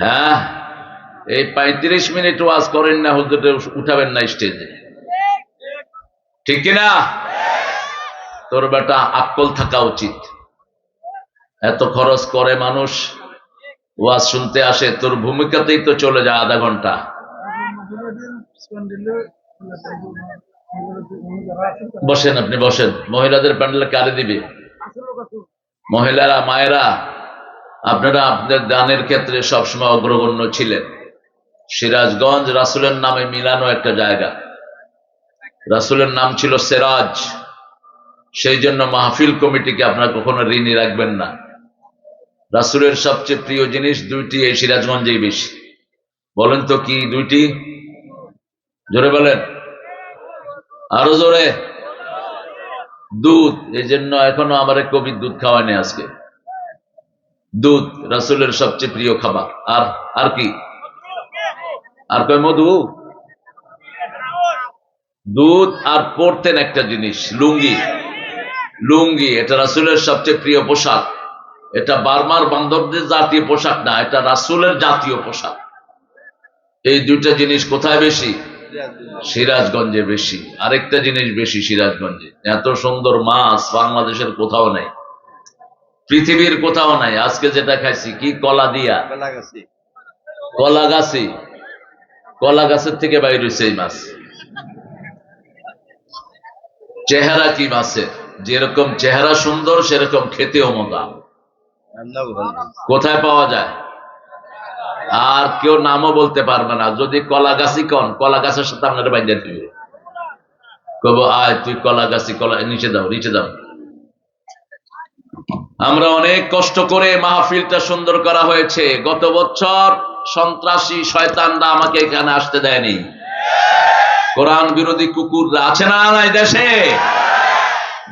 হ্যাঁ? এই পঁয়ত্রিশ মিনিট ওয়াজ করেন না উঠাবেন না স্টেজে। ঠিক তোর বেটা আক্কল থাকা উচিত। এত খরচ করে মানুষ, ওয়াজ শুনতে আসে, তোর ভূমিকাতেই তো চলে যায় আধা ঘণ্টা। বসেন আপনি, বসেন। মহিলাদের প্যান্ডেল কারে দিবে? মহিলারা, মায়েরা আপনারা আপনাদের দানের ক্ষেত্রে সবসময় অগ্রগণ্য ছিলেন। সিরাজগঞ্জ রাসুলের নামে মিলানো একটা জায়গা। রাসুলের নাম ছিল সেরাজ। সেই জন্য মাহফিল কমিটিকে আপনারা কখনো ঋণী রাখবেন না। রাসুলের সবচেয়ে প্রিয় জিনিস দুইটি, এই সিরাজগঞ্জেই বেশি। বলেন তো কি দুইটি? জোরে বলেন। আরও জোরে। দুধ। এই জন্য এখনও আমার কবি দুধ খাওয়ায়নি আজকে। দুধ রাসুলের সবচেয়ে প্রিয় খাবার। আর আর কি? আর কয়, মধু? দুধ আর পরতেন একটা জিনিস, লুঙ্গি। লুঙ্গি, এটা রাসুলের সবচেয়ে প্রিয় পোশাক। এটা বার্মার বান্ধবদের জাতীয় পোশাক না, এটা রাসুলের জাতীয় পোশাক। এই দুইটা জিনিস কোথায় বেশি? সিরাজগঞ্জে বেশি। আরেকটা জিনিস বেশি সিরাজগঞ্জে। এত সুন্দর মাছ বাংলাদেশের কোথাও নেই। পৃথিবীর কোথাও নাই। আজকে যেটা খাইছি কি? কলা দিয়া। কলা গাছি। কলা গাছের থেকে বাইর হয়েছে এই মাছ। চেহারা কি মাছের? যেরকম চেহারা সুন্দর সেরকম খেতেও মজা। কোথায় পাওয়া যায়? আর কেউ নামও বলতে পারবে না। যদি কলা গাছি কন কলা গাছের সাথে আপনার বাইরে দিবে। কব আয় তুই কলা গাছি কলা নিচে দাও নিচে দাও আমরা অনেক কষ্ট করে মাহফিলটা সুন্দর করা হয়েছে। গত বছর সন্ত্রাসী শয়তানরা আমাকে এখানে আসতে দেয়নি। কোরআন বিরোধী কুকুররা আছে না নাই দেশে?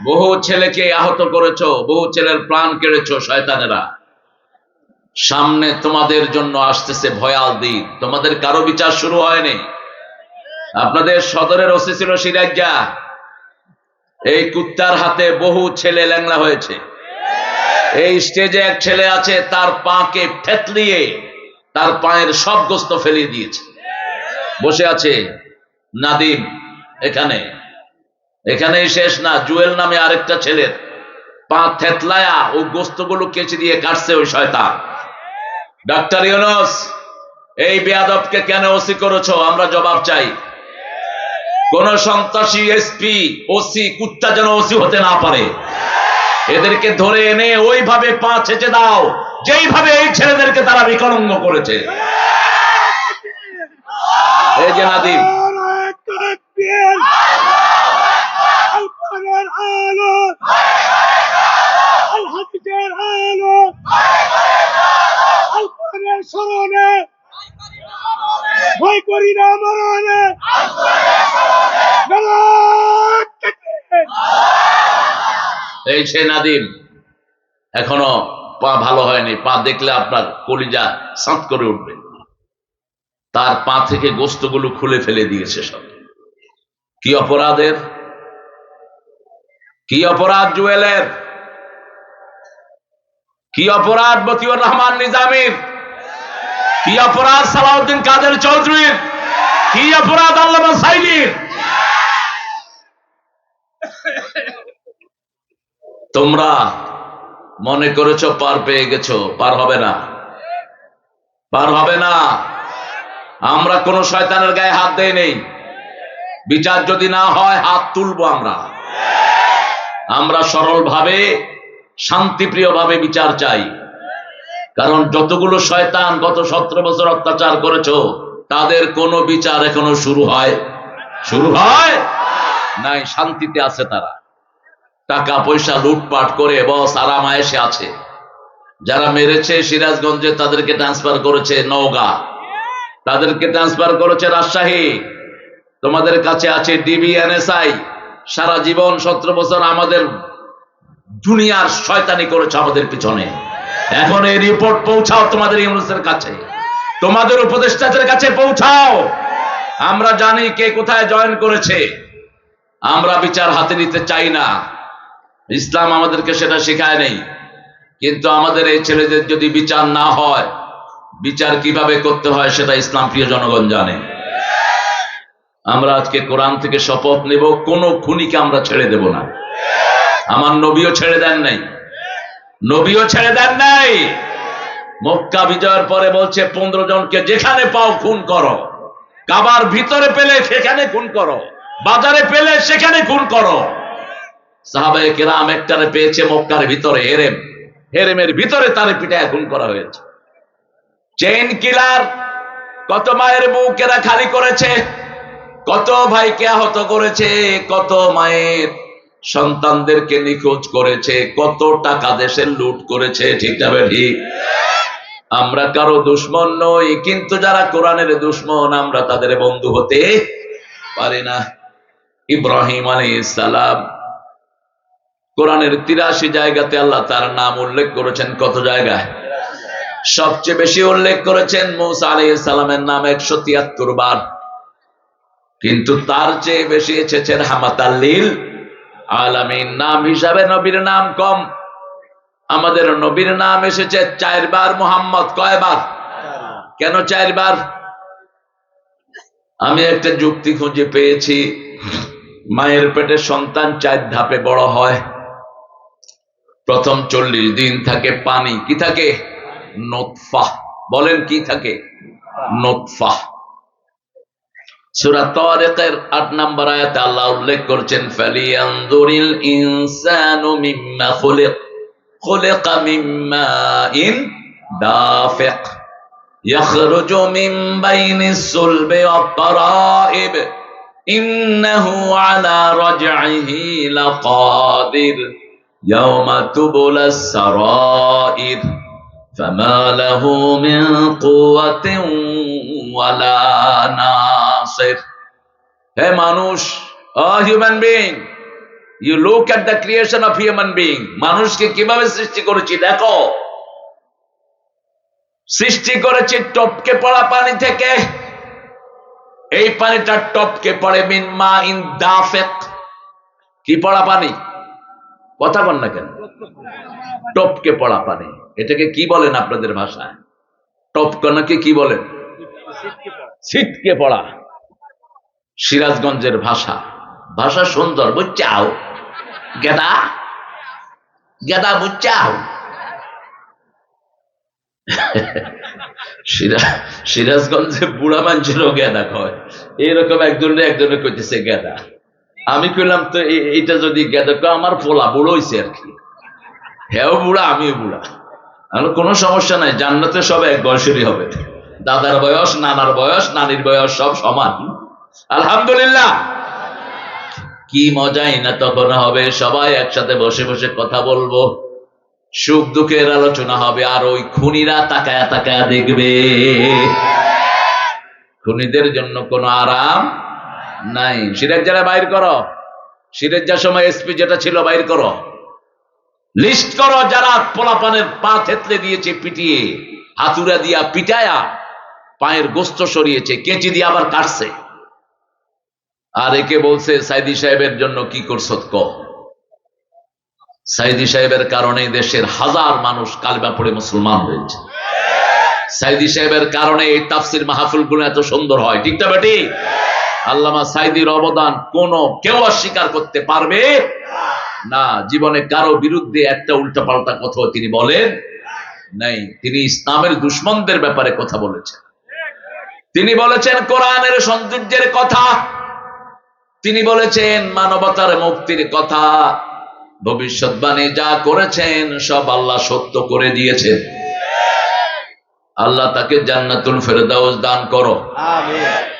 বহু ছেলেকে আহত করেছ, বহু ছেলের প্রাণ কেড়েছো শয়তানেরা। সামনে তোমাদের জন্য আসতেছে ভয়াল দিন। তোমাদের কারও বিচার শুরু হয়নি। আপনাদের সদরের ওসি ছিল সিরাজ্ঞা এই কুত্তার হাতে বহু ছেলে ল্যাংলা হয়েছে। এই স্টেজে এক ছেলে আছে, তার পাকে ঠেতলিয়ে তার পায়ের সব গোস্ত ফেলিয়ে দিয়েছে। বসে আছে নাদিম এখানে। এখানেই শেষ না, জুয়েল নামে আরেকটা ছেলের পা থেতলায়া ও গোস্তগুলো কেচে দিয়ে কাটছে ওই শয়তান। ডাক্তার ইউনস, এই বেয়াদবকে কেন ওসি করেছ? আমরা জবাব চাই। কোন সন্ত্রাসী, এসপি, ওসি, কুত্তা যেন ওসি হতে না পারে। এদেরকে ধরে এনে ওইভাবে পা ছেঁচে দাও। যেইভাবে এই ছেলেদেরকে তারা বিকলঙ্গ করেছে। ভয় করি না মরণে। এই সে নাদিম, এখনও পা ভালো হয়নি, পা দেখলে আপনার কলিজা সাঁত করে উঠবে। তার পা থেকে গোস্তগুলো খুলে ফেলে দিয়েছে সব। কি অপরাধের? কি অপরাধ জুয়েলের? কি অপরাধ মতিউর রহমান নিজামীর? কি অপরাধ সালাউদ্দিন কাদের চৌধুরীর? কি অপরাধ আল্লাহ সাইদির তোমরা মনে করেছ পার পেয়ে গেছো, পার হবে না। পার হবে না। আমরা কোন শয়তানের গায়ে হাত দেই নেই। বিচার যদি না হয়, হাত তুলবো আমরা। আমরা সরল ভাবে শান্তিপ্রিয় ভাবে বিচার চাই। কারণ যতগুলো শয়তান গত সতেরো বছর অত্যাচার করেছ, তাদের কোনো বিচার এখনও শুরু হয় শুরু হয়? নাই, শান্তিতে আছে তারা। টাকা পয়সা লুটপাট করে বস আরাম আয়েসে আছে। যারা মেরেছে সিরাজগঞ্জে তাদেরকে ট্রান্সফার করেছে নওগাঁ। তাদেরকে ট্রান্সফার করেছে রাজশাহী। তোমাদের কাছে আছে ডিবি এনএসআই সারা জীবন সতেরো বছর আমাদের দুনিয়ার শয়তানি করেছে আমাদের পিছনে। এখন এই রিপোর্ট পৌঁছাও তোমাদের ইউনুসের কাছে। তোমাদের উপদেষ্টাদের কাছে পৌঁছাও। আমরা জানি কে কোথায় জয়েন করেছে। আমরা বিচার হাতে নিতে চাই না। ইসলাম আমাদেরকে সেটা শেখায় নেই। কিন্তু আমাদের এই ছেলেদের যদি বিচার না হয়, বিচার কীভাবে করতে হয় সেটা ইসলাম প্রিয় জনগণ জানে। আমরা আজকে কোরআন থেকে শপথ নেব, কোন খুনিকে আমরা ছেড়ে দেব না। আমার নবীও ছেড়ে দেন নাই। নবীও ছেড়ে দেন নাই। মক্কা বিজয়ের পরে বলছে, পনেরো জনকে যেখানে পাও খুন করো। কাবার ভিতরে পেলে সেখানে খুন করো। বাজারে পেলে সেখানে খুন করো। সাহাবায়ে কেরাম একটারে পেয়েছে মক্কার ভিতরে হেরেম। হেরেমের ভিতরে তারে পিটায় খুন করা হয়েছে। চেইন কিলার কত মায়ের বুকেরা খালি করেছে, কত ভাইকে আহত করেছে, কত মায়ের সন্তানদেরকে নিখোঁজ করেছে, কত টাকা দেশের লুট করেছে, ঠিক না ঠিক? আমরা কারও দুশ্মন নই, কিন্তু যারা কোরআনের দুশ্মন, আমরা তাদের বন্ধু হতে পারি না। ইব্রাহিম আলী সালাম কোরআনের তিরাশি জায়গাতে আল্লাহ তার নাম উল্লেখ করেছেন কত জায়গায়? সবচেয়ে বেশি উল্লেখ করেছেন মৌসা আলী সালামের নাম একশো তিয়াত্তর বার। কিন্তু তার চেয়ে বেশি এসেছেন হামাতাল্লিল আলামিন। নাম হিসাবে নবীর নাম কম। আমাদের নবীর নাম এসেছে চারবার মোহাম্মদ। কয়বার? কেন চারবার? আমি একটা যুক্তি খুঁজে পেয়েছি। মায়ের পেটে সন্তান চার ধাপে বড় হয়। প্রথম চল্লিশ দিন থাকে পানি কি থাকে নোৎফা বলেন কি থাকে নোৎফা সূরা তারিকের 8 নম্বর আয়াতে আল্লাহ উল্লেখ করেছেন ফালিয়ানজুরিল ইনসানু মিম্মা খুলিক খুলিকা মিম্মা ইন দাফিক يخرج من بين الصلب والترائب إنه على رجعه لقادر يوم تبلى السرائر فما له من قوة ولا ناصر হে মানুষ ও human being you look at the creation of human being মানুষকে কিভাবে সৃষ্টি করেছি দেখো সৃষ্টি করেছি টপকে পড়া পানি থেকে এই পানিটা টপকে পড়ে মিন মা ইন দাফেক কি পড়া পানি কথা বল না কেন? টপকে পড়া পানি। এটাকে কি বলেন আপনাদের ভাষায়? টপকনাকে কি বলেন? ছিটকে পড়া। সিরাজগঞ্জের ভাষা। ভাষা সুন্দর, বুঝছাও? গেদা? গেদা, বুঝছাও? সিরা- সিরাজগঞ্জে বুড়া মানুষেরও গেদা কয়। এইরকম একজনে একজনে কইতেছে গেদা। আমি কইলাম, তো এ- এইটা যদি গেদা আমার পোলা, বুড়ো হইছে আর কি। হ্যাঁ বুড়া, আমিও বুড়া। আর কোনো সমস্যা নাই, জান্নাতে সব এক বয়সেরই হবে। দাদার বয়স, নানার বয়স, নানির বয়স সব সমান। আলহামদুলিল্লাহ। কি মজাই না তখন হবে, সবাই একসাথে বসে বসে কথা বলব। সুখ দুঃখের আলোচনা হবে, আর ওই খুনিরা তাকায়া তাকায়া দেখবে। খুনিদের জন্য কোনো আরাম নাই। সিরাজ যারা বাইর করো সিরাজ যার সময় এসপি যেটা ছিল বাইর করো। লিস্ট করো যারা পোলাপানের পা থেতলে দিয়েছে পিটিয়ে, হাতুড়া দিয়া পিটায়া পায়ের গোস্ত সরিয়েছে, কেচি দিয়ে আবার কাটছে। আর একে বলছে, সাইদি সাহেবের জন্য কি করছ সাইদি সাহেবের কারণে দেশের হাজার মানুষ কালিমা পড়ে মুসলমান হয়েছে। সাইদি সাহেবের কারণে এই তাফসির মাহফুলগুলো এত সুন্দর হয়। ঠিক না বেটি? আল্লামা সাইদির অবদান কোন কেউ অস্বীকার করতে পারবে না। জীবনে কারও বিরুদ্ধে একটা উল্টা পাল্টা কথা তিনি বলেন নাই। তিনি ইসলামের দুশ্মনদের ব্যাপারে কথা বলেছেন। তিনি বলেছেন কোরআনের সৌন্দর্যের কথা। তিনি বলেছেন মানবতার মুক্তির কথা। ভবিষ্যৎবাণী যা করেছেন সব আল্লাহ সত্য করে দিয়েছেন। আল্লাহ তাকে জান্নাতুল ফেরদাউস দান করো। আমিন।